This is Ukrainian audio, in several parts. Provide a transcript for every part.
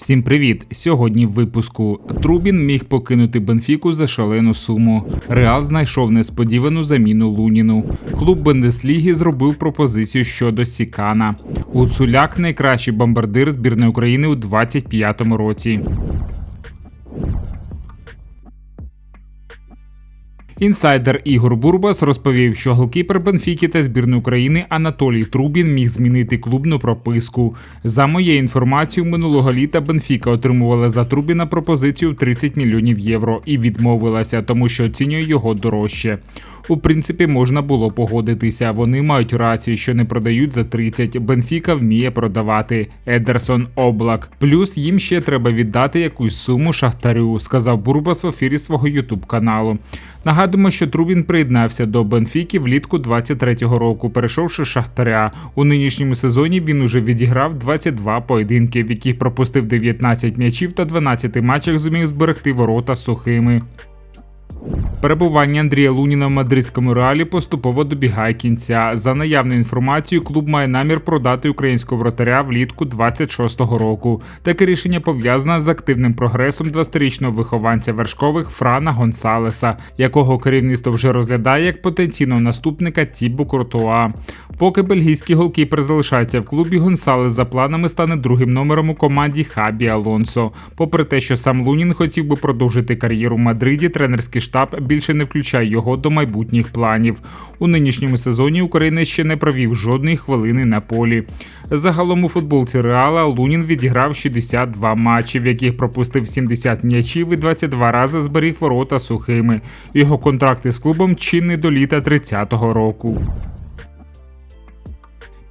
Всім привіт! Сьогодні в випуску Трубін міг покинути Бенфіку за шалену суму. Реал знайшов несподівану заміну Луніну. Клуб Бендесліги зробив пропозицію щодо Сікана. Гуцуляк найкращий бомбардир збірної України у 25-му році. Інсайдер Ігор Бурбас розповів, що голкіпер Бенфіки та збірної України Анатолій Трубін міг змінити клубну прописку. За моєю інформацією, минулого літа Бенфіка отримувала за Трубіна пропозицію в 30 мільйонів євро і відмовилася, тому що оцінює його дорожче. У принципі, можна було погодитися. Вони мають рацію, що не продають за 30. Бенфіка вміє продавати. Едерсон Облак. Плюс їм ще треба віддати якусь суму шахтарю, сказав Бурбас в ефірі свого ютуб каналу. Нагадуємо, що Трубін приєднався до Бенфіки влітку 23-го року, перейшовши шахтаря. У нинішньому сезоні він уже відіграв 22 поєдинки, в яких пропустив 19 м'ячів та 12 матчах зумів зберегти ворота сухими. Перебування Андрія Луніна в мадридському реалі поступово добігає кінця. За наявною інформацією, клуб має намір продати українського вратаря влітку 26-го року. Таке рішення пов'язане з активним прогресом 20-річного вихованця вершкових Франа Гонсалеса, якого керівництво вже розглядає як потенційного наступника Тібу Куртуа. Поки бельгійський голкіпер залишається в клубі, Гонсалес за планами стане другим номером у команді Хабі Алонсо. Попри те, що сам Лунін хотів би продовжити кар'єру в Мадриді, тренерський штаб більше не включає його до майбутніх планів. У нинішньому сезоні Україна ще не провів жодної хвилини на полі. Загалом у футболці Реала Лунін відіграв 62 матчі, в яких пропустив 70 м'ячів і 22 рази зберіг ворота сухими. Його контракти з клубом чинний до літа 30-го року.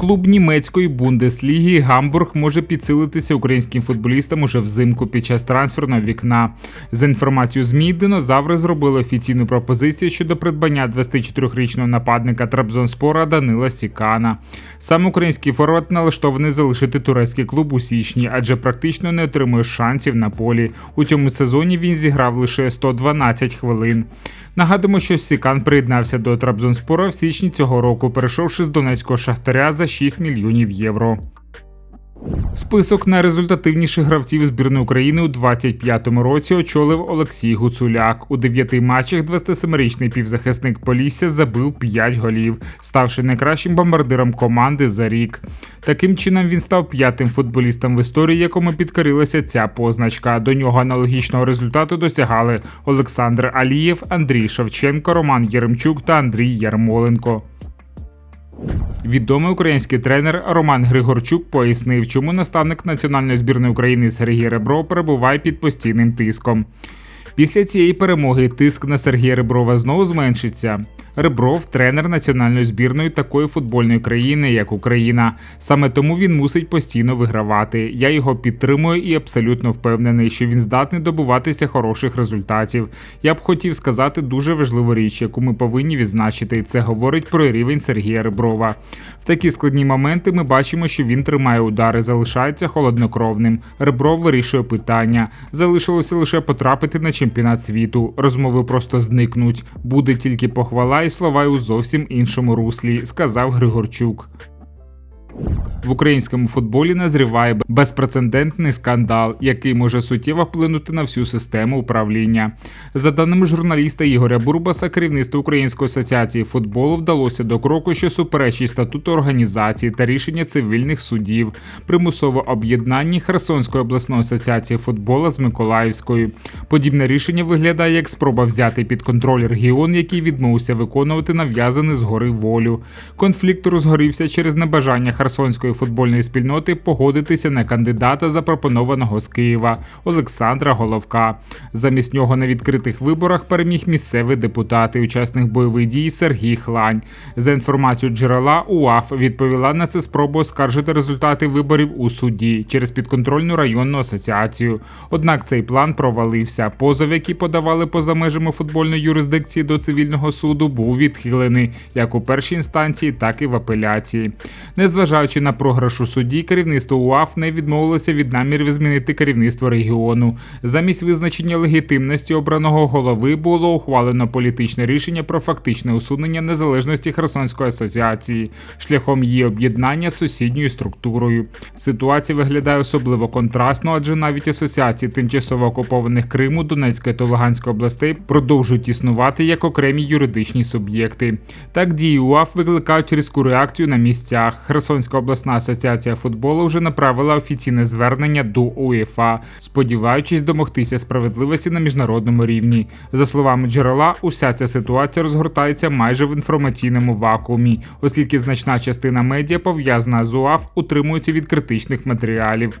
Клуб німецької бундесліги Гамбург може підсилитися українським футболістам уже взимку під час трансферного вікна. За інформацією ЗМІ, динозаври зробили офіційну пропозицію щодо придбання 24-річного нападника Трабзонспора Данила Сікана. Сам український форвард налаштований залишити турецький клуб у січні, адже практично не отримує шансів на полі. У цьому сезоні він зіграв лише 112 хвилин. Нагадуємо, що Сікан приєднався до Трабзонспора в січні цього року, перейшовши з Донецького шахтаря за 6 мільйонів євро. Список найрезультативніших гравців збірної України у 25-му році очолив Олексій Гуцуляк. У дев'яти матчах 27-річний півзахисник Полісся забив 5 голів, ставши найкращим бомбардиром команди за рік. Таким чином він став п'ятим футболістом в історії, якому підкорилася ця позначка. До нього аналогічного результату досягали Олександр Алієв, Андрій Шевченко, Роман Єремчук та Андрій Ярмоленко. Відомий український тренер Роман Григорчук пояснив, чому наставник національної збірної України Сергій Ребро перебуває під постійним тиском. Після цієї перемоги тиск на Сергія Реброва знову зменшиться. Ребров тренер національної збірної такої футбольної країни, як Україна. Саме тому він мусить постійно вигравати. Я його підтримую і абсолютно впевнений, що він здатний добуватися хороших результатів. Я б хотів сказати дуже важливу річ, яку ми повинні відзначити, це говорить про рівень Сергія Реброва. В такі складні моменти ми бачимо, що він тримає удари, залишається холоднокровним. Ребров вирішує питання. Залишилося лише потрапити на чемпіонат світу. Розмови просто зникнуть. Буде тільки похвала і слова у зовсім іншому руслі, сказав Григорчук. В українському футболі назріває безпрецедентний скандал, який може суттєво вплинути на всю систему управління. За даними журналіста Ігоря Бурбаса, керівництво Української асоціації футболу вдалося до кроку, що суперечить статуту організації та рішення цивільних судів, примусове об'єднання Херсонської обласної асоціації футболу з Миколаївською. Подібне рішення виглядає як спроба взяти під контроль регіон, який відмовився виконувати нав'язаний згори волю. Конфлікт розгорівся через небажання Херсонської футбольної спільноти погодитися на кандидата, запропонованого з Києва Олександра Головка. Замість нього на відкритих виборах переміг місцевий депутат і учасник бойових дій Сергій Хлань. За інформацією джерела, УАФ відповіла на це спробу оскаржити результати виборів у суді через підконтрольну районну асоціацію. Однак цей план провалився. Позов, який подавали поза межами футбольної юрисдикції до цивільного суду, був відхилений як у першій інстанції, так і в апеляції. Незважаючи на програш у суді, керівництво УАФ не відмовилося від намірів змінити керівництво регіону. Замість визначення легітимності обраного голови було ухвалено політичне рішення про фактичне усунення незалежності Херсонської асоціації шляхом її об'єднання з сусідньою структурою. Ситуація виглядає особливо контрастно, адже навіть асоціації тимчасово окупованих Криму, Донецької та Луганської областей продовжують існувати як окремі юридичні суб'єкти. Так дії УАФ викликають різку реакцію на місцях. Херсонська обласна асоціація футболу вже направила офіційне звернення до УЄФА, сподіваючись домогтися справедливості на міжнародному рівні. За словами джерела, уся ця ситуація розгортається майже в інформаційному вакуумі, оскільки значна частина медіа пов'язана з УАФ утримується від критичних матеріалів.